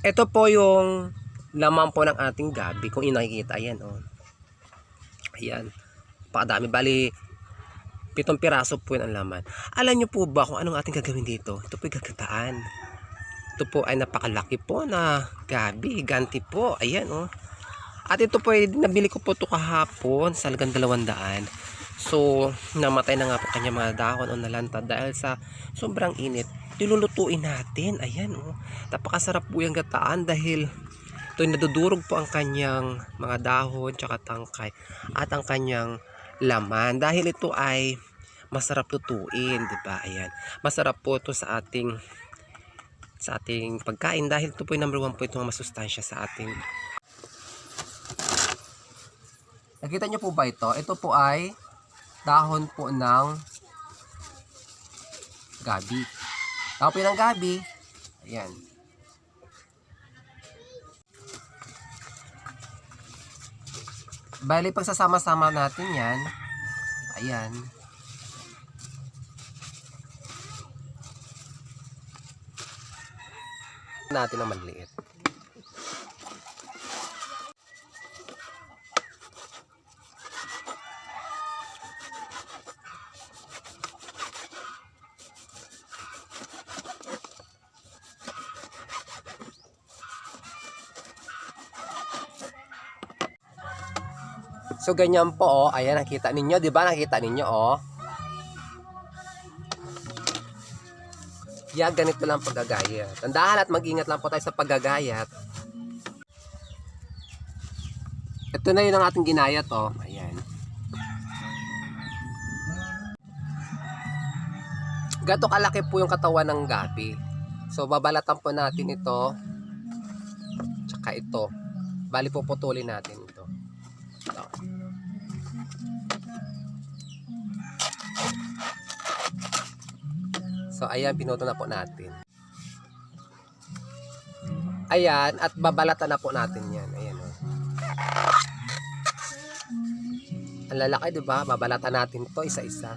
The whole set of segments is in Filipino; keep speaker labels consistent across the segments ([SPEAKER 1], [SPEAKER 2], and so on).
[SPEAKER 1] Ito po yung laman po ng ating gabi. Kung yung nakikita, ayan oh. Ayan. Pakadami. Bali, pitong piraso po yun ang laman. Alam nyo po ba kung anong ating gagawin dito? Ito po gagataan. Ito po ay napakalaki po na gabi. Ganti po. Ayan oh. At ito po ay nabili ko po ito kahapon sa halagang dalawang daan. So, namatay na nga po kanya mga dahon o nalanta dahil sa sobrang init. Nilulutuin natin. Ayan oh. Napakasarap po yung gataan dahil ito nadudurog po ang kanyang mga dahon tsaka tangkay at ang kanyang laman dahil ito ay masarap lutuin, 'di ba? Ayan. Masarap po ito sa ating sa ating pagkain dahil ito po yung number one po itong masustansya sa ating Nakita niyo po ba ito? Ito po ay dahon po ng gabi. Dahon ng gabi. Ayan. Bali, pagsasama-sama natin yan, ayan, natin ang maliit. So ganyan po oh, ayan nakita ninyo, 'di ba? Nakita ninyo oh. Yeah, ganito lang paggagayat. Tandaan at mag-ingat lang po tayo sa paggagayat. Ito na yun ang ating ginayat oh. Ayan. Gato kalaki po yung katawan ng gabi. So babalatan po natin ito. Tsaka ito. Bali po putulin natin ito. Ito. So, ayan, pinuto na po natin. Ayan, at babalatan na po natin yan. Ayan, oh. Ang lalaki, di ba? Babalatan natin to isa-isa.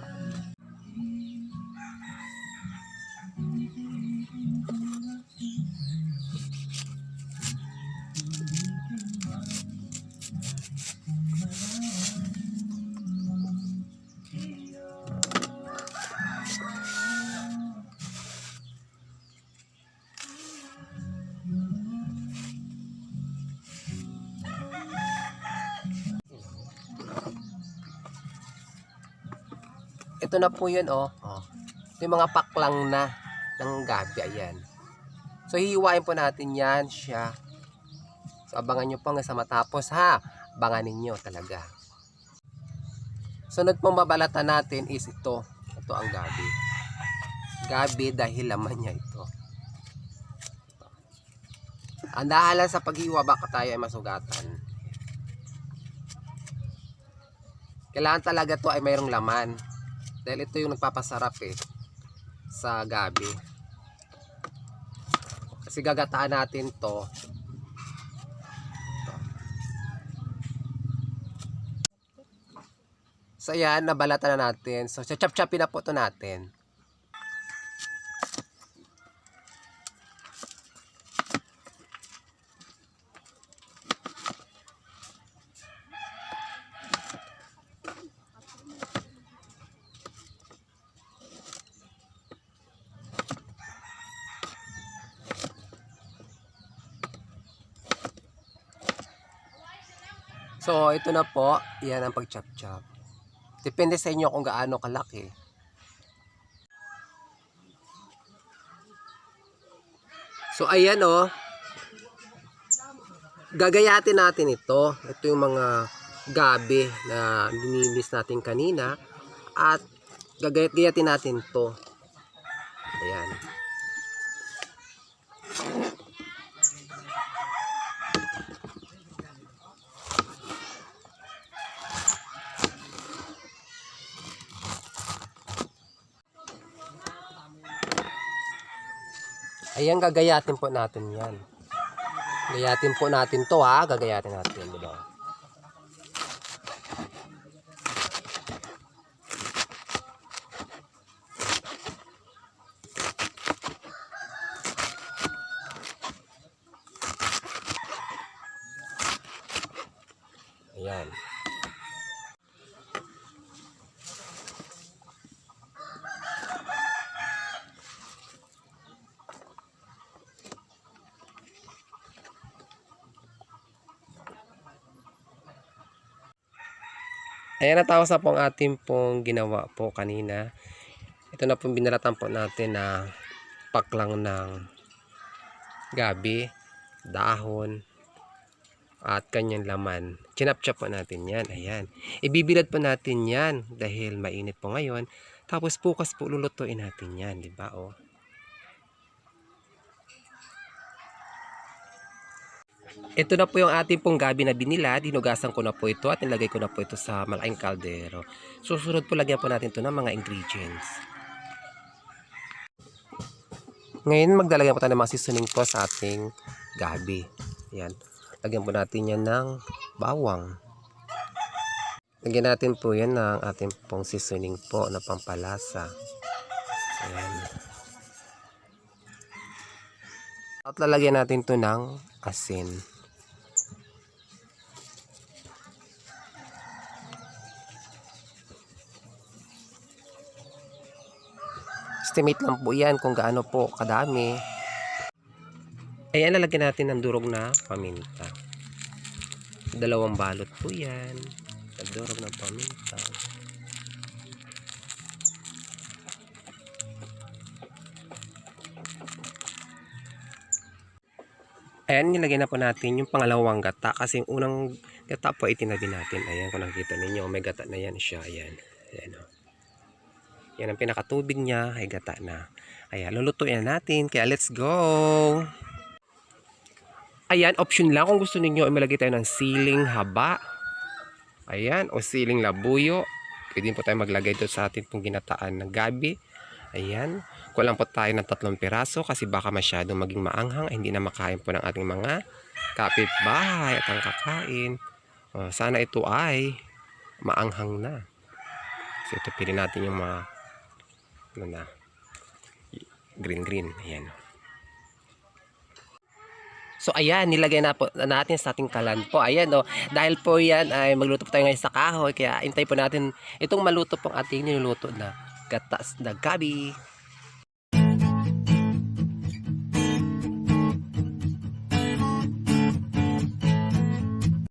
[SPEAKER 1] Ito na po yun, oh. oh. Ito yung mga paklang na ng gabi, ayan. So, hihiwain po natin yan siya. So, abangan nyo po hanggang sa matapos, ha? Abangan ninyo talaga. Sunod pong babalatan natin is ito. Ito ang gabi. Gabi dahil laman niya ito. Ang dahalan sa paghiwa baka tayo ay masugatan. Kailangan talaga to ay mayroong laman. Dahil ito yung nagpapasarap eh sa gabi. Kasi gagataan natin to. So ayan, nabalatan na natin. So chap-chapin na po to natin. So, ito na po. Yan ang pag-chop-chop. Depende sa inyo kung gaano kalaki. So, ayan o. Oh. Gagayatin natin ito. Ito yung mga gabi na ninilis natin kanina. At gagayat-gayatin natin to. Ayan, gagayatin po natin yan. Gayatin po natin to ha. Gagayatin natin. Diba? Ayan. Ayan. Natapos na po ang ating pong ginawa po kanina. Ito na pong binalatan po natin na paklang ng gabi, dahon, at kanyang laman. Chinap-chop po natin yan. Ayan. Ibibilad po natin yan dahil mainit po ngayon. Tapos bukas po lulutuin natin yan. di ba Oh. Ito na po yung ating pong gabi na binila. Dinugasan ko na po ito at nilagay ko na po ito sa malaking kaldero. Susunod po lagyan po natin ito ng mga ingredients. Ngayon maglalagyan po tayo ng mga seasoning po sa ating gabi. Yan. Lagyan po natin yan ng bawang. Lagyan natin po yan ng ating pong seasoning po na pampalasa. Ayan. At lalagyan natin to ng asin. Estimate lang po yan kung gaano po kadami. Ayan, lalagyan natin ng durog na paminta. Dalawang balot po yan. Durog ng paminta. Ayan, nilagyan na po natin yung pangalawang gata kasi yung unang gata po itinabi natin. Ayan, kung nakikita ninyo, may gata na yan siya. Ayan. Ayan o. Yan ang pinakatubig niya, ay gata na. Ayan, lulutuin na natin. Kaya let's go! Ayan, option lang kung gusto ninyo ay malagay tayo ng siling haba. Ayan, o siling labuyo. Pwede po tayo maglagay doon sa ating pong ginataan ng gabi. Ayan. Kulang po tayo ng tatlong piraso kasi baka masyadong maging maanghang ay hindi na makain po ng ating mga kapitbahay at ang kakain. O, sana ito ay maanghang na. So ito pili natin yung mga ano na green green. Ayan. So ayan, nilagay na po natin sa ating kalan po. Ayan no, dahil po yan ay magluto po tayo ngayon sa kahoy. Kaya intay po natin itong maluto pong ating niluluto na gatas na gabi.